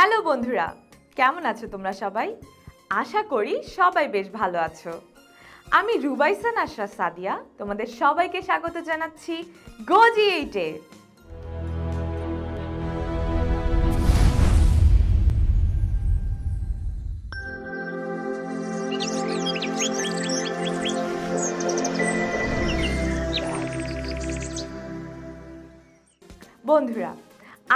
Hello বন্ধুরা, কেমন আছো তোমরা সবাই? আশা করি সবাই বেশ ভালো আছো। আমি রুবাইসান নাসরা সাদিয়া, তোমাদের সবাইকে স্বাগত জানাচ্ছি গোজি এইটে বন্ধুরা,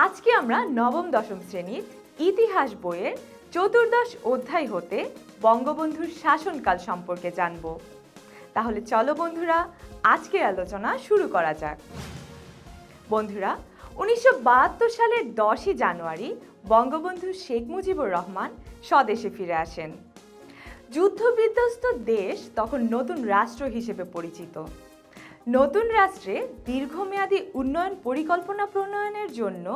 আজকে আমরা নবম দশম শ্রেণির ইতিহাস বইয়ের চতুর্দশ অধ্যায় হতে বঙ্গবন্ধুর শাসনকাল সম্পর্কে জানব। তাহলে চলো বন্ধুরা, আজকের আলোচনা শুরু করা যাক। বন্ধুরা, উনিশশো বাহাত্তর সালের দশই জানুয়ারি বঙ্গবন্ধু শেখ মুজিবুর রহমান স্বদেশে ফিরে আসেন। যুদ্ধবিধ্বস্ত দেশ তখন নতুন রাষ্ট্র হিসেবে পরিচিত। নতুন রাষ্ট্রে দীর্ঘমেয়াদী উন্নয়ন পরিকল্পনা প্রণয়নের জন্য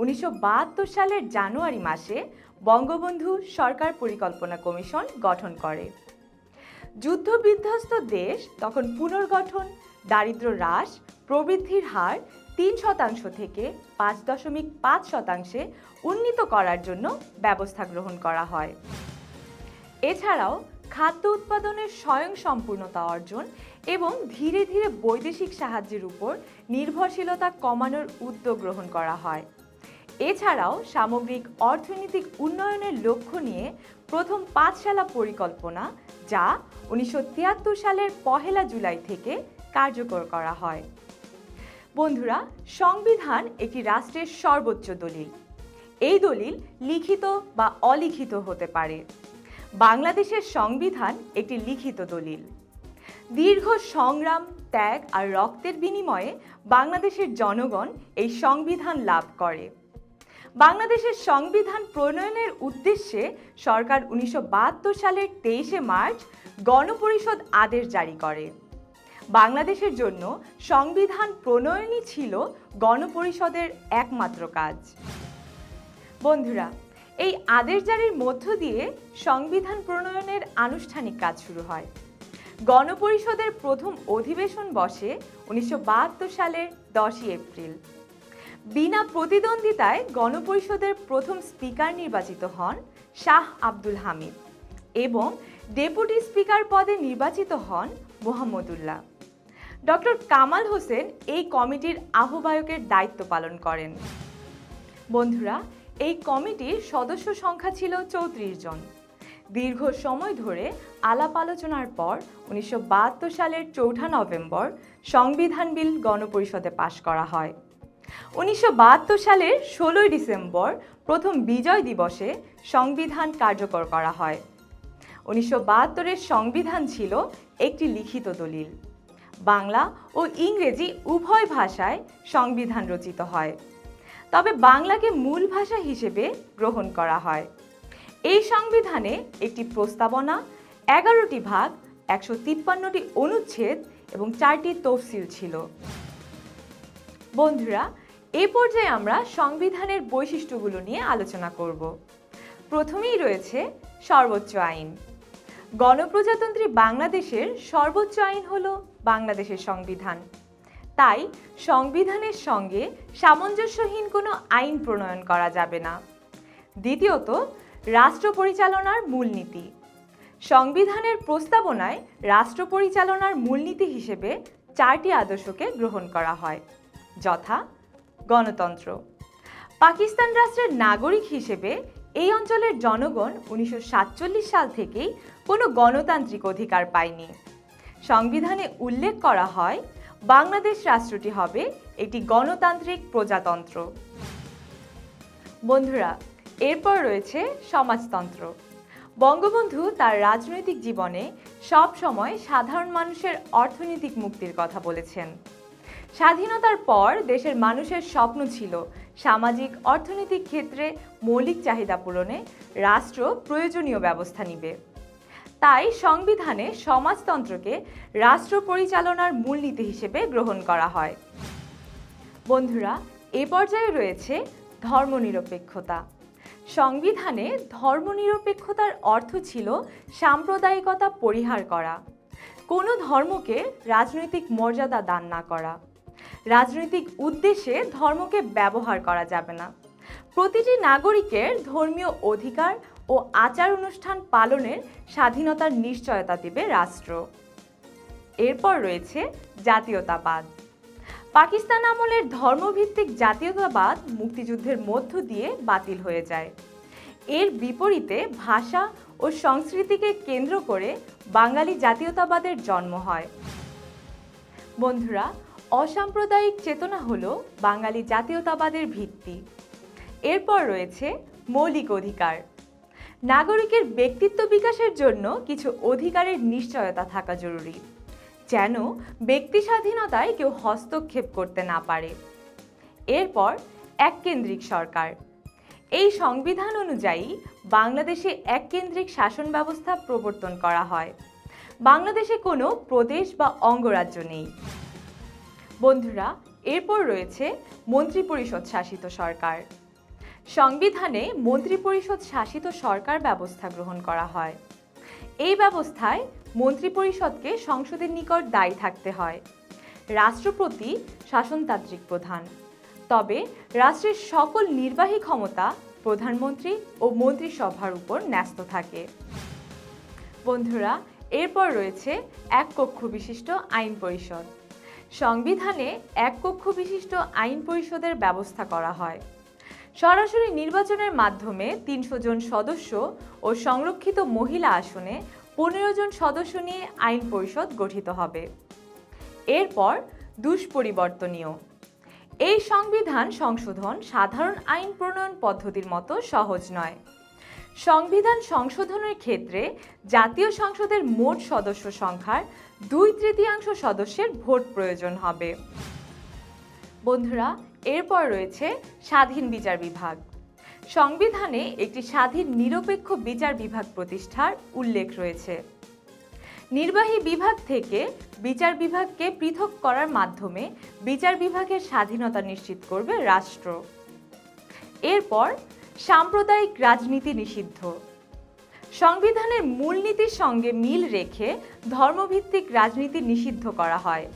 উনিশশো বাহাত্তর সালের জানুয়ারি মাসে বঙ্গবন্ধু সরকার পরিকল্পনা কমিশন গঠন করে। যুদ্ধবিধ্বস্ত দেশ তখন পুনর্গঠন, দারিদ্র্য হ্রাস, প্রবৃদ্ধির হার তিন শতাংশ থেকে পাঁচ দশমিক পাঁচ শতাংশে উন্নীত করার জন্য ব্যবস্থা গ্রহণ করা হয়। এছাড়াও খাদ্য উৎপাদনের স্বয়ংসম্পূর্ণতা অর্জন এবং ধীরে ধীরে বৈদেশিক সাহায্যের উপর নির্ভরশীলতা কমানোর উদ্যোগ গ্রহণ করা হয়। এছাড়াও সামগ্রিক অর্থনৈতিক উন্নয়নের লক্ষ্য নিয়ে প্রথম পাঁচশালা পরিকল্পনা, যা উনিশশো তিয়াত্তর সালের পহেলা জুলাই থেকে কার্যকর করা হয়। বন্ধুরা, সংবিধান একটি রাষ্ট্রের সর্বোচ্চ দলিল। এই দলিল লিখিত বা অলিখিত হতে পারে। বাংলাদেশের সংবিধান একটি লিখিত দলিল। দীর্ঘ সংগ্রাম, ত্যাগ আর রক্তের বিনিময়ে বাংলাদেশের জনগণ এই সংবিধান লাভ করে। বাংলাদেশের সংবিধান প্রণয়নের উদ্দেশ্যে সরকার উনিশশো বাহাত্তর সালের তেইশে মার্চ গণপরিষদ আদেশ জারি করে। বাংলাদেশের জন্য সংবিধান প্রণয়নই ছিল গণপরিষদের একমাত্র কাজ। বন্ধুরা এই আদেশ জারির মধ্য দিয়ে সংবিধান প্রণয়নের আনুষ্ঠানিক কাজ শুরু হয়। গণপরিষদের প্রথম অধিবেশন বসে উনিশশো বাহাত্তর সালের দশই এপ্রিল। বিনা প্রতিদ্বন্দ্বিতায় গণপরিষদের প্রথম স্পিকার নির্বাচিত হন শাহ আব্দুল হামিদ এবং ডেপুটি স্পিকার পদে নির্বাচিত হন মোহাম্মদুল্লাহ। ডক্টর কামাল হোসেন এই কমিটির আহ্বায়কের দায়িত্ব পালন করেন। বন্ধুরা এই কমিটির সদস্য সংখ্যা ছিল চৌত্রিশ জন। দীর্ঘ সময় ধরে আলাপ আলোচনার পর উনিশশো বাহাত্তর সালের চৌঠা নভেম্বর সংবিধান বিল গণপরিষদে পাশ করা হয়। উনিশশো বাহাত্তর সালের ষোলোই ডিসেম্বর প্রথম বিজয় দিবসে সংবিধান কার্যকর করা হয়। উনিশশো বাহাত্তরের সংবিধান ছিল একটি লিখিত দলিল। বাংলা ও ইংরেজি উভয় ভাষায় সংবিধান রচিত হয়। তবে বাংলাকে মূল ভাষা হিসেবে গ্রহণ করা হয়। এই সংবিধানে একটি প্রস্তাবনা, এগারোটি ভাগ, একশো তিপ্পান্নটি অনুচ্ছেদ এবং চারটি তফসিল ছিল। বন্ধুরা, এ পর্যায়ে আমরা সংবিধানের বৈশিষ্ট্যগুলো নিয়ে আলোচনা করব। প্রথমেই রয়েছে সর্বোচ্চ আইন। গণপ্রজাতন্ত্রী বাংলাদেশের সর্বোচ্চ আইন হলো বাংলাদেশের সংবিধান। তাই সংবিধানের সঙ্গে সামঞ্জস্যহীন কোনো আইন প্রণয়ন করা যাবে না। দ্বিতীয়ত, রাষ্ট্র পরিচালনার মূলনীতি। সংবিধানের প্রস্তাবনায় রাষ্ট্র পরিচালনার মূলনীতি হিসেবে চারটি আদর্শকে গ্রহণ করা হয়। যথা, গণতন্ত্র। পাকিস্তান রাষ্ট্রের নাগরিক হিসেবে এই অঞ্চলের জনগণ উনিশশো সাতচল্লিশ সাল থেকেই কোনো গণতান্ত্রিক অধিকার পায়নি। সংবিধানে উল্লেখ করা হয় বাংলাদেশ রাষ্ট্রটি হবে একটি গণতান্ত্রিক প্রজাতন্ত্র। বন্ধুরা, এরপর রয়েছে সমাজতন্ত্র। বঙ্গবন্ধু তার রাজনৈতিক জীবনে সব সময় সাধারণ মানুষের অর্থনৈতিক মুক্তির কথা বলেছেন। স্বাধীনতার পর দেশের মানুষের স্বপ্ন ছিল সামাজিক অর্থনৈতিক ক্ষেত্রে মৌলিক চাহিদা পূরণে রাষ্ট্র প্রয়োজনীয় ব্যবস্থা নিবে। তাই সংবিধানে সমাজতন্ত্রকে রাষ্ট্র পরিচালনার মূলনীতি হিসেবে গ্রহণ করা হয়। বন্ধুরা, এ পর্যায়ে রয়েছে ধর্মনিরপেক্ষতা। সংবিধানে ধর্মনিরপেক্ষতার অর্থ ছিল সাম্প্রদায়িকতা পরিহার করা। কোনো ধর্মকে রাজনৈতিক মর্যাদা দান না করা। রাজনৈতিক উদ্দেশ্যে ধর্মকে ব্যবহার করা যাবে না। প্রতিটি নাগরিকের ধর্মীয় অধিকার ও আচার অনুষ্ঠান পালনের স্বাধীনতার নিশ্চয়তা দেবে রাষ্ট্র। এরপর রয়েছে জাতীয়তাবাদ। পাকিস্তান আমলের ধর্মভিত্তিক জাতীয়তাবাদ মুক্তিযুদ্ধের মধ্য দিয়ে বাতিল হয়ে যায়। এর বিপরীতে ভাষা ও সংস্কৃতিকে কেন্দ্র করে বাঙালি জাতীয়তাবাদের জন্ম হয়। বন্ধুরা, অসাম্প্রদায়িক চেতনা হলো বাঙালি জাতীয়তাবাদের ভিত্তি। এরপর রয়েছে মৌলিক অধিকার। নাগরিকের ব্যক্তিত্ব বিকাশের জন্য কিছু অধিকারের নিশ্চয়তা থাকা জরুরি। যেন ব্যক্তি স্বাধীনতায় কেউ হস্তক্ষেপ করতে না পারে। এরপর এককেন্দ্রিক সরকার। এই সংবিধান অনুযায়ী বাংলাদেশে এককেন্দ্রিক শাসন ব্যবস্থা প্রবর্তন করা হয়। বাংলাদেশে কোনো প্রদেশ বা অঙ্গরাজ্য নেই। বন্ধুরা, এরপর রয়েছে মন্ত্রিপরিষদ শাসিত সরকার। সংবিধানে মন্ত্রিপরিষদ শাসিত সরকার ব্যবস্থা গ্রহণ করা হয়। এই ব্যবস্থায় মন্ত্রিপরিষদকে সংসদের নিকট দায়ী থাকতে হয়। রাষ্ট্রপতি শাসনতান্ত্রিক প্রধান। তবে রাষ্ট্রের সকল নির্বাহী ক্ষমতা প্রধানমন্ত্রী ও মন্ত্রিসভার উপর ন্যস্ত থাকে। বন্ধুরা, এরপর রয়েছে এক কক্ষ বিশিষ্ট আইন পরিষদ। সংবিধানে এক কক্ষ বিশিষ্ট আইন পরিষদের ব্যবস্থা করা হয়। সরাসরি নির্বাচনের মাধ্যমে তিনশো জন সদস্য ও সংরক্ষিত মহিলা আসনে পনেরো জন সদস্য নিয়ে আইন পরিষদ গঠিত হবে। এরপর দুষ্পরিবর্তনীয়। এই সংবিধান সংশোধন সাধারণ আইন প্রণয়ন পদ্ধতির মতো সহজ নয়। সংবিধান সংশোধনের ক্ষেত্রে জাতীয় সংসদের মোট সদস্য সংখ্যার দুই তৃতীয়াংশ সদস্যের ভোট প্রয়োজন হবে। বন্ধুরা এরপর রয়েছে স্বাধীন বিচার বিভাগ। সংবিধানে একটি স্বাধীন নিরপেক্ষ বিচার বিভাগ প্রতিষ্ঠার উল্লেখ রয়েছে। নির্বাহী বিভাগ থেকে বিচার বিভাগকে পৃথক করার মাধ্যমে বিচার বিভাগের স্বাধীনতা নিশ্চিত করবে রাষ্ট্র। এরপর সাম্প্রদায়িক রাজনীতি নিষিদ্ধ। সংবিধানের মূলনীতির সঙ্গে মিল রেখে ধর্মভিত্তিক রাজনীতি নিষিদ্ধ করা হয়।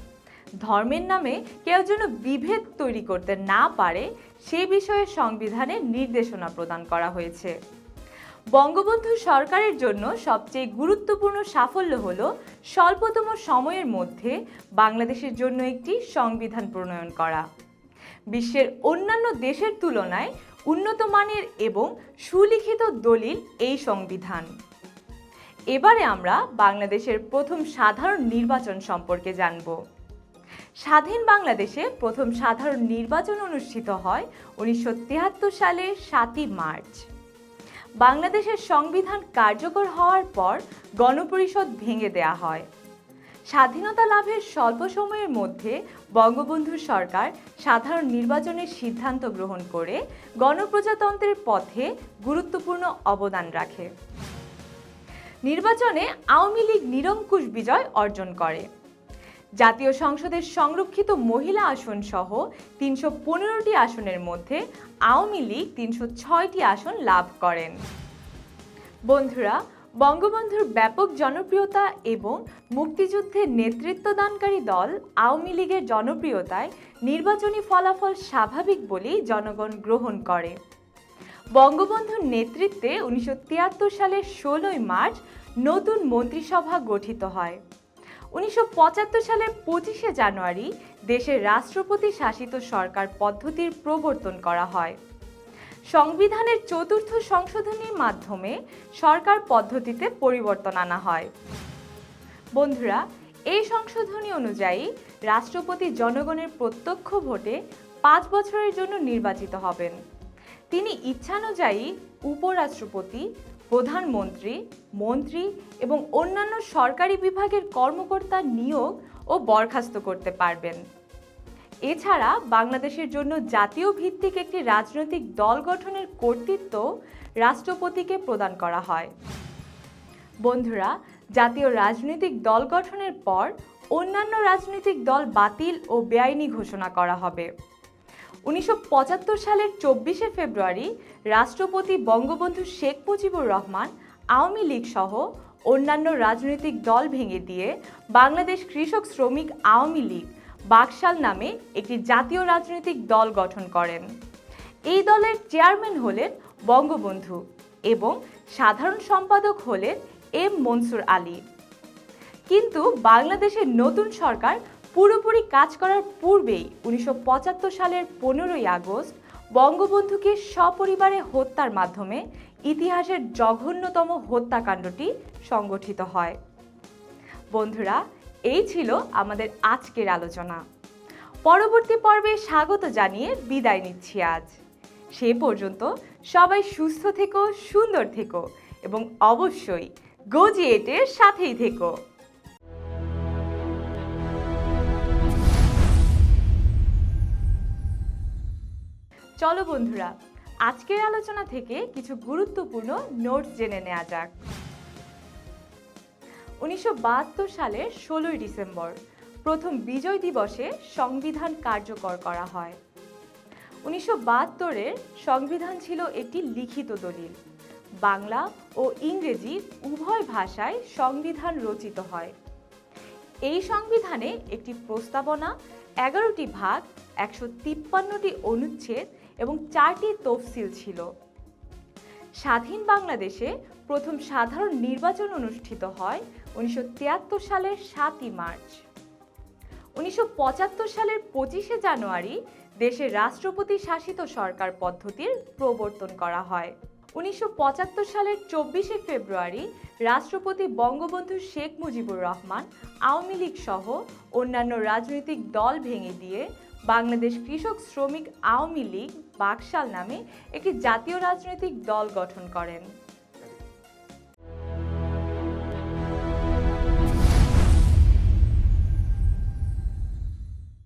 ধর্মের নামে কেউ যেন বিভেদ তৈরি করতে না পারে, সে বিষয়ে সংবিধানে নির্দেশনা প্রদান করা হয়েছে। বঙ্গবন্ধু সরকারের জন্য সবচেয়ে গুরুত্বপূর্ণ সাফল্য হল স্বল্পতম সময়ের মধ্যে বাংলাদেশের জন্য একটি সংবিধান প্রণয়ন করা। বিশ্বের অন্যান্য দেশের তুলনায় উন্নত মানের এবং সুলিখিত দলিল এই সংবিধান। এবারে আমরা বাংলাদেশের প্রথম সাধারণ নির্বাচন সম্পর্কে জানব। স্বাধীন বাংলাদেশে প্রথম সাধারণ নির্বাচন অনুষ্ঠিত হয় উনিশশো সালের সাতই মার্চ। বাংলাদেশের সংবিধান কার্যকর হওয়ার পর গণপরিষদ ভেঙে দেয়া হয়। স্বাধীনতা লাভের স্বল্প সময়ের মধ্যে বঙ্গবন্ধু সরকার সাধারণ নির্বাচনের সিদ্ধান্ত গ্রহণ করে গণপ্রজাতন্ত্রের পথে গুরুত্বপূর্ণ অবদান রাখে। নির্বাচনে আওয়ামী লীগ নিরঙ্কুশ বিজয় অর্জন করে। জাতীয় সংসদের সংরক্ষিত মহিলা আসন সহ তিনশো পনেরোটি আসনের মধ্যে আওয়ামী লীগ তিনশো ছয়টি আসন লাভ করেন। বন্ধুরা, বঙ্গবন্ধুর ব্যাপক জনপ্রিয়তা এবং মুক্তিযুদ্ধের নেতৃত্বদানকারী দল আওয়ামী লীগের জনপ্রিয়তায় নির্বাচনী ফলাফল স্বাভাবিক বলেই জনগণ গ্রহণ করে। বঙ্গবন্ধুর নেতৃত্বে উনিশশো সালের ষোলোই মার্চ নতুন মন্ত্রিসভা গঠিত হয়। উনিশশো সালের পঁচিশে জানুয়ারি দেশের রাষ্ট্রপতি শাসিত সরকার পদ্ধতির প্রবর্তন করা হয়। সংবিধানের চতুর্থ সংশোধনীর মাধ্যমে সরকার পদ্ধতিতে পরিবর্তন আনা হয়। বন্ধুরা, এই সংশোধনী অনুযায়ী রাষ্ট্রপতি জনগণের প্রত্যক্ষ ভোটে পাঁচ বছরের জন্য নির্বাচিত হবেন। তিনি ইচ্ছানুযায়ী উপরাষ্ট্রপতি প্রধানমন্ত্রী, মন্ত্রী এবং অন্যান্য সরকারি বিভাগের কর্মকর্তা নিয়োগ ও বরখাস্ত করতে পারবেন। এছাড়া বাংলাদেশের জন্য জাতীয় ভিত্তিক একটি রাজনৈতিক দল গঠনের কর্তৃত্ব রাষ্ট্রপতিকে প্রদান করা হয়। বন্ধুরা, জাতীয় রাজনৈতিক দল গঠনের পর অন্যান্য রাজনৈতিক দল বাতিল ও বেআইনি ঘোষণা করা হবে। উনিশশো পঁচাত্তর সালের চব্বিশে ফেব্রুয়ারি রাষ্ট্রপতি বঙ্গবন্ধু শেখ মুজিবুর রহমান, আওয়ামী লীগ সহ অন্যান্য রাজনৈতিক দল ভেঙে দিয়ে বাংলাদেশ কৃষক শ্রমিক আওয়ামী লীগ, বাকশাল নামে একটি জাতীয় রাজনৈতিক দল গঠন করেন। এই দলের চেয়ারম্যান হলেন বঙ্গবন্ধু এবং সাধারণ সম্পাদক হলেন এম মনসুর আলী। কিন্তু বাংলাদেশের নতুন সরকার পুরোপুরি কাজ করার পূর্বেই উনিশশো পঁচাত্তর সালের পনেরোই আগস্ট বঙ্গবন্ধুকে সপরিবারে হত্যার মাধ্যমে ইতিহাসের জঘন্যতম হত্যাকাণ্ডটি সংগঠিত হয়। বন্ধুরা, এই ছিল আমাদের আজকের আলোচনা। পরবর্তী পর্বে স্বাগত জানিয়ে বিদায় নিচ্ছি আজ। সে পর্যন্ত সবাই সুস্থ থেকো, সুন্দর থেকো এবং অবশ্যই গজিয়েটের সাথেই থেকো। চলো বন্ধুরা, আজকের আলোচনা থেকে কিছু গুরুত্বপূর্ণ নোটস জেনে নেওয়া যাক। উনিশশো বাহাত্তর সালের ষোলোই ডিসেম্বর, প্রথম বিজয় দিবসে সংবিধান কার্যকর করা হয়। উনিশশো বাহাত্তরের সংবিধান ছিল একটি লিখিত দলিল। বাংলা ও ইংরেজি উভয় ভাষায় সংবিধান রচিত হয়। এই সংবিধানে একটি প্রস্তাবনা, এগারোটি ভাগ, একশো তিপ্পান্নটি অনুচ্ছেদ এবং চারটি তফসিল ছিল। স্বাধীন বাংলাদেশে প্রথম সাধারণ নির্বাচন অনুষ্ঠিত হয় উনিশশো তিয়াত্তর সালের সাতই মার্চ। উনিশশো পঁচাত্তর সালের পঁচিশে জানুয়ারি দেশের রাষ্ট্রপতি শাসিত সরকার পদ্ধতির প্রবর্তন করা হয়। উনিশশো পঁচাত্তর সালের চব্বিশে ফেব্রুয়ারি রাষ্ট্রপতি বঙ্গবন্ধু শেখ মুজিবুর রহমান আওয়ামী লীগ সহ অন্যান্য রাজনৈতিক দল ভেঙে দিয়ে বাংলাদেশ কৃষক শ্রমিক আওয়ামী লীগ বাকশাল নামে একটি জাতীয় রাজনৈতিক দল গঠন করেন।